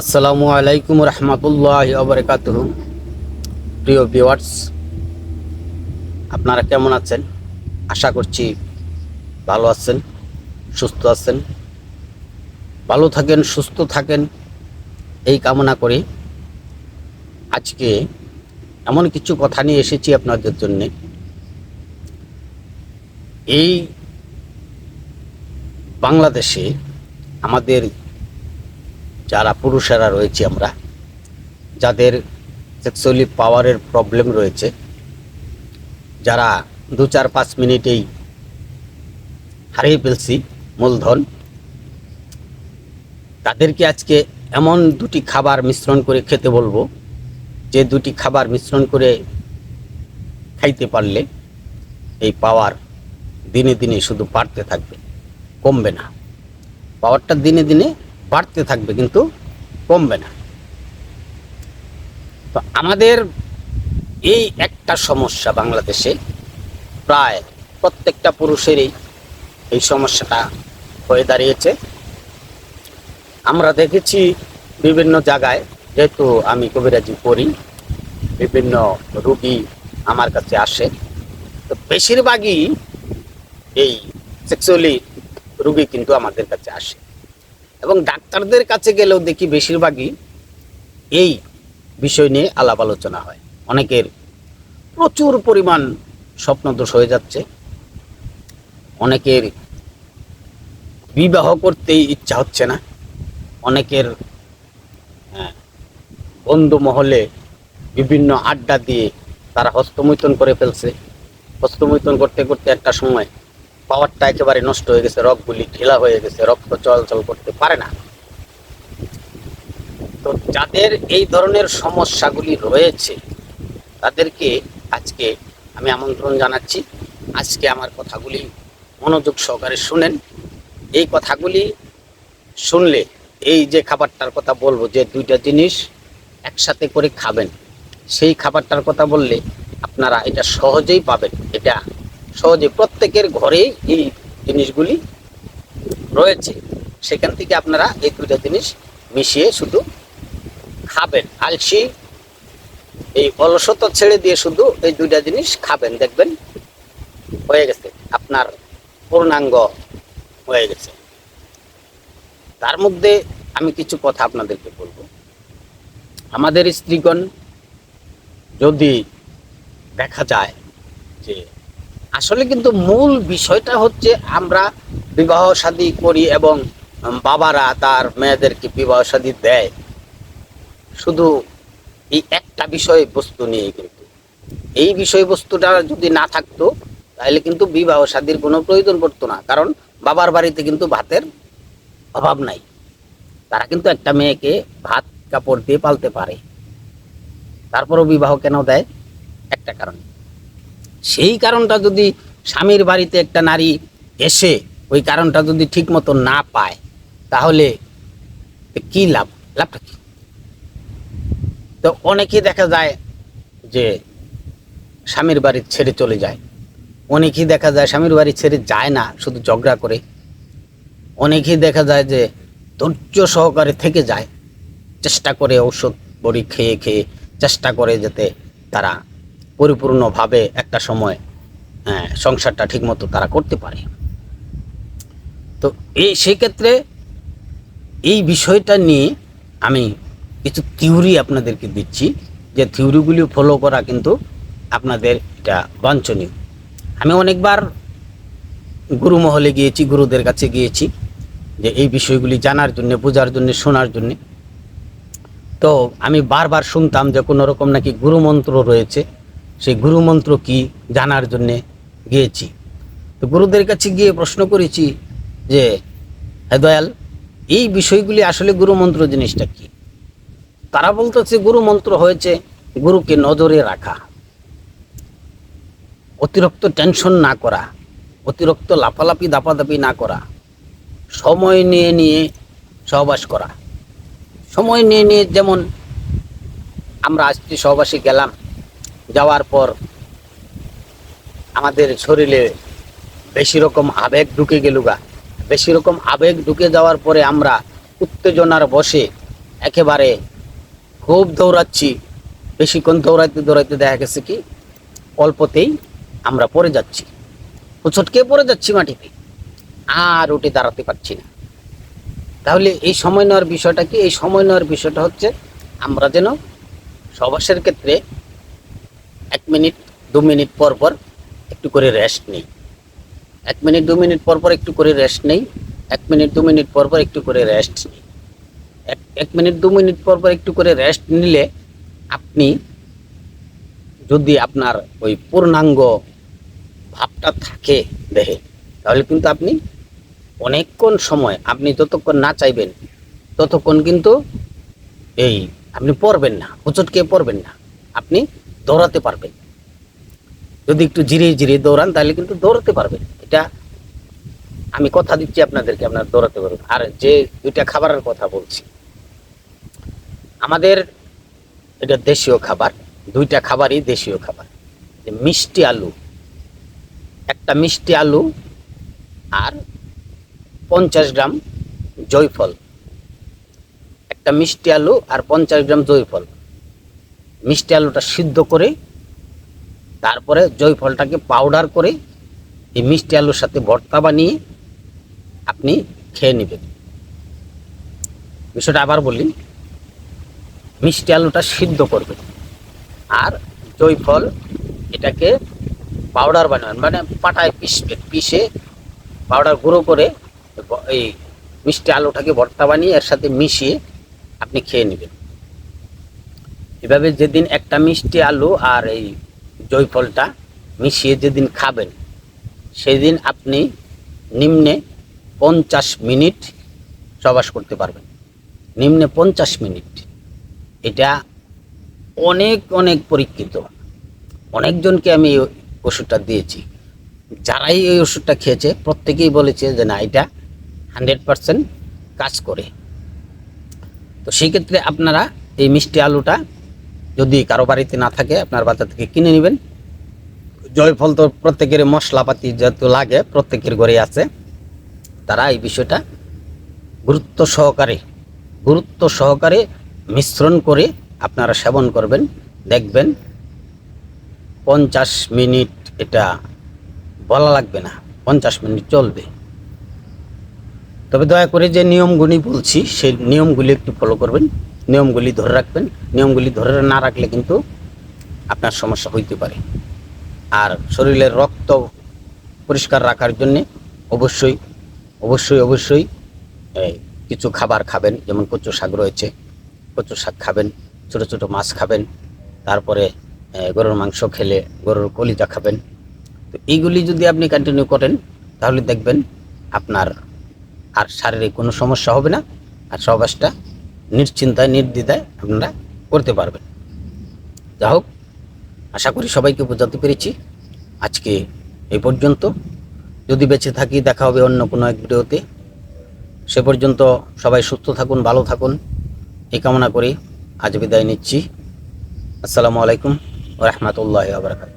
আসসালামু আলাইকুম রহমতুল্লাহ আবরকাত প্রিয় ভিওয়ার্স আপনারা কেমন আছেন? আশা করছি ভালো আছেন, সুস্থ আছেন। ভালো থাকেন, সুস্থ থাকেন, এই কামনা করি। আজকে এমন কিছু কথা নিয়ে এসেছি আপনাদের জন্যে। এই বাংলাদেশে আমাদের যারা পুরুষেরা রয়েছে আমরা, যাদের সেক্সুয়ালি পাওয়ারের প্রবলেম রয়েছে, যারা দু চার পাঁচ মিনিটেই হারিয়ে ফেলছি মূলধন, তাদেরকে আজকে এমন দুটি খাবার মিশ্রণ করে খেতে বলব, যে দুটি খাবার মিশ্রণ করে খাইতে পারলে এই পাওয়ার দিনে দিনে শুধু বাড়তে থাকবে, কমবে না। পাওয়ারটা দিনে দিনে বাড়তে থাকবে কিন্তু কমবে না। তো আমাদের এই একটা সমস্যা বাংলাদেশে, প্রায় প্রত্যেকটা পুরুষেরই এই সমস্যাটা হয়ে দাঁড়িয়েছে। আমরা দেখেছি বিভিন্ন জায়গায়, যেহেতু আমি কবিরাজি করি বিভিন্ন রুগী আমার কাছে আসে। তো বেশিরভাগই এই সেক্সুয়ালি রুগী কিন্তু আমাদের কাছে আসে। এবং ডাক্তারদের কাছে গেলেও দেখি বেশিরভাগই এই বিষয় নিয়ে আলাপ আলোচনা হয়। অনেকের প্রচুর পরিমাণ স্বপ্নদোষ হয়ে যাচ্ছে। অনেকের বিবাহ করতেই ইচ্ছা হচ্ছে না। অনেকের হ্যাঁ, বন্ধু মহলে বিভিন্ন আড্ডা দিয়ে তারা হস্তমৈথন করে ফেলছে। হস্তমৈথন করতে করতে একটা সময় পাওয়ারটা একেবারে নষ্ট হয়ে গেছে রগগুলি ঢিলা হয়ে গেছে রক্ত চলাচল করতে পারে না। তো যাদের এই ধরনের সমস্যাগুলি রয়েছে, তাদেরকে আজকে আমি আমন্ত্রণ জানাচ্ছি। আজকে আমার কথাগুলি মনোযোগ সহকারে শুনেন। এই কথাগুলি শুনলে এই যে খাবারটার কথা বলব, যে দুইটা জিনিস একসাথে করে খাবেন, সেই খাবারটার কথা বললে আপনারা এটা সহজেই পাবেন। এটা সহজে প্রত্যেকের ঘরেই এই জিনিসগুলি রয়েছে। সেখান থেকে আপনারা এই দুইটা জিনিস মিশিয়ে শুধু খাবেন। আলসি, এই অলসতা ছেড়ে দিয়ে শুধু এই দুইটা জিনিস খাবেন। দেখবেন হয়ে গেছে, আপনার পূর্ণাঙ্গ হয়ে গেছে। তার মধ্যে আমি কিছু কথা আপনাদেরকে বলব। আমাদের স্ত্রীগণ যদি দেখা যায় যে আসলে কিন্তু মূল বিষয়টা হচ্ছে আমরা বিবাহ শাদী করি এবং বাবারা তার মেয়েদেরকে বিবাহ শাদী দেয়। শুধু এই একটা বিষয়বস্তু নিয়ে কিন্তু। এই বিষয়বস্তুটা যদি না থাকতো, তাহলে কিন্তু বিবাহ শাদীর কোনো প্রয়োজন পড়তো না। কারণ বাবার বাড়িতে কিন্তু ভাতের অভাব নাই। তারা কিন্তু একটা মেয়েকে ভাত কাপড় দিয়ে পালতে পারে। তারপরও বিবাহ কেন দেয়? একটা কারণ। সেই কারণটা যদি স্বামীর বাড়িতে একটা নারী এসে ওই কারণটা যদি ঠিক মতো না পায়, তাহলে কি লাভ? লাভটা কি? তো অনেকেই দেখা যায় যে স্বামীর বাড়ি ছেড়ে চলে যায়। অনেকেই দেখা যায় স্বামীর বাড়ি ছেড়ে যায় না, শুধু ঝগড়া করে। অনেকেই দেখা যায় যে ধৈর্য সহকারে থেকে যায়। চেষ্টা করে ঔষধ বড়ি খেয়ে খেয়ে, চেষ্টা করে যাতে তারা পরিপূর্ণভাবে একটা সময় হ্যাঁ, সংসারটা ঠিকমতো তারা করতে পারে। তো এই সেক্ষেত্রে এই বিষয়টা নিয়ে আমি কিছু থিওরি আপনাদেরকে দিচ্ছি। যে থিওরিগুলি ফলো করা কিন্তু আপনাদের এটা বাঞ্ছনীয়। আমি অনেকবার গুরু মহলে গিয়েছি গুরুদের কাছে গিয়েছি যে এই বিষয়গুলি জানার জন্য বোঝার জন্য শোনার জন্য। তো আমি বারবার শুনতাম যে কোনো রকম নাকি গুরুমন্ত্র রয়েছে। সেই গুরুমন্ত্র কি জানার জন্যে গিয়েছি। তো গুরুদের কাছে গিয়ে প্রশ্ন করেছি যে, হে দয়াল, এই বিষয়গুলি আসলে গুরুমন্ত্র জিনিসটা কি? তারা বলতেছে গুরুমন্ত্র হয়েছে গুরুকে নজরে রাখা, অতিরিক্ত টেনশন না করা, অতিরিক্ত লাফালাফি দাপাদাপি না করা, সময় নিয়ে নিয়ে সহবাস করা। সময় নিয়ে নিয়ে যেমন আমরা আজকে সহবাসে গেলাম যাওয়ার পর আমাদের শরীরে বেশি রকম আবেগ ঢুকে গেল গা। বেশি রকম আবেগ ঢুকে যাওয়ার পরে আমরা উত্তেজনার বসে একেবারে খুব দৌড়াচ্ছি। বেশিক্ষণ দৌড়াইতে দৌড়াইতে দেখা গেছে কি, অল্পতেই আমরা পড়ে যাচ্ছি। উছটকে পড়ে যাচ্ছি মাটিতে। আর উঠে দাঁড়াতে পারছি না। তাহলে এই সময় নেওয়ার বিষয়টা কি? এই সময় নেওয়ার বিষয়টা হচ্ছে আমরা যেন সবাসের ক্ষেত্রে এক মিনিট, দু মিনিট পর পর একটু করে রেস্ট নিই। এক মিনিট, দু মিনিট পর পর একটু করে রেস্ট নেই। এক মিনিট, দু মিনিট পর পর একটু করে রেস্ট নিই। এক এক মিনিট, দু মিনিট পর পর একটু করে রেস্ট নিলে আপনি যদি আপনার ওই পূর্ণাঙ্গ ভাবটা থাকে দেহে, তাহলে কিন্তু আপনি অনেকক্ষণ সময়, আপনি যতক্ষণ না চাইবেন, ততক্ষণ কিন্তু এই আপনি পড়বেন না হোঁচটকে পড়বেন না। আপনি দৌড়াতে পারবেন। যদি একটু জিরিয়ে জিরিয়ে দৌড়ান, তাহলে কিন্তু দৌড়াতে পারবেন। এটা আমি কথা দিচ্ছি আপনাদেরকে, আপনারা দৌড়াতে পারবেন। আর যে দুইটা খাবারের কথা বলছি, আমাদের এটা দেশীয় খাবার, দুইটা খাবারই দেশীয় খাবার। মিষ্টি আলু, একটা মিষ্টি আলু আর পঞ্চাশ গ্রাম জয়ফল। একটা মিষ্টি আলু আর পঞ্চাশ গ্রাম জয়ফল। মিষ্টি আলুটা সিদ্ধ করে, তারপরে জয়ফলটাকে পাউডার করে এই মিষ্টি আলুর সাথে ভর্তা বানিয়ে আপনি খেয়ে নেবেন। বিষয়টা আবার বলি, মিষ্টি আলুটা সিদ্ধ করবেন আর জয়ফল এটাকে পাউডার বানাবেন মানে পাটায় পিসবেন পিষে পাউডার গুঁড়ো করে এই মিষ্টি আলুটাকে ভর্তা বানিয়ে এর সাথে মিশিয়ে আপনি খেয়ে নেবেন। এভাবে যেদিন একটা মিষ্টি আলু আর এই জয়ফলটা মিশিয়ে যেদিন খাবেন, সেদিন আপনি নিম্নে পঞ্চাশ মিনিট সবাস করতে পারবেন। নিম্নে পঞ্চাশ মিনিট। এটা অনেক অনেক পরীক্ষিত। অনেকজনকে আমি এই ওষুধটা দিয়েছি। যারাই এই ওষুধটা খেয়েছে, প্রত্যেকেই বলেছে যে না, এটা হান্ড্রেড পারসেন্ট কাজ করে। তো সেক্ষেত্রে আপনারা এই মিষ্টি আলুটা যদি কারও বাড়িতে না থাকে, আপনার বাজার থেকে কিনে নেবেন। জয়ফল তো প্রত্যেকের মশলাপাতি যত লাগে, প্রত্যেকের ঘরে আছে। তারা এই বিষয়টা গুরুত্ব সহকারে গুরুত্ব সহকারে মিশ্রণ করে আপনারা সেবন করবেন। দেখবেন পঞ্চাশ মিনিট এটা বলা লাগবে না, পঞ্চাশ মিনিট চলবে। তবে দয়া করে যে নিয়মগুলি বলছি, সেই নিয়মগুলি একটু ফলো করবেন। নিয়মগুলি ধরে রাখবেন। নিয়মগুলি ধরে না রাখলে কিন্তু আপনার সমস্যা হইতে পারে। আর শরীরের রক্ত পরিষ্কার রাখার জন্যে অবশ্যই অবশ্যই অবশ্যই কিছু খাবার খাবেন। যেমন কচু শাক রয়েছে, কচু শাক খাবেন, ছোট ছোট মাছ খাবেন, তারপরে গরুর মাংস খেলে গরুর কলিজা খাবেন। তো এইগুলি যদি আপনি কন্টিনিউ করেন, তাহলে দেখবেন আপনার আর শারীরিক কোনো সমস্যা হবে না। আর সবাসটা নিশ্চিন্তায়, নির্দ্বিধায় আপনারা করতে পারবেন। যা হোক, আশা করি সবাইকে বোঝাতে পেরেছি। আজকে এই পর্যন্ত। যদি বেঁচে থাকি, দেখা হবে অন্য কোনো এক ভিডিওতে। সে পর্যন্ত সবাই সুস্থ থাকুন, ভালো থাকুন। এই কামনা করি আজ বিদায় নিচ্ছি। আসসালামু আলাইকুম রহমতুল্লাহ আবরকাত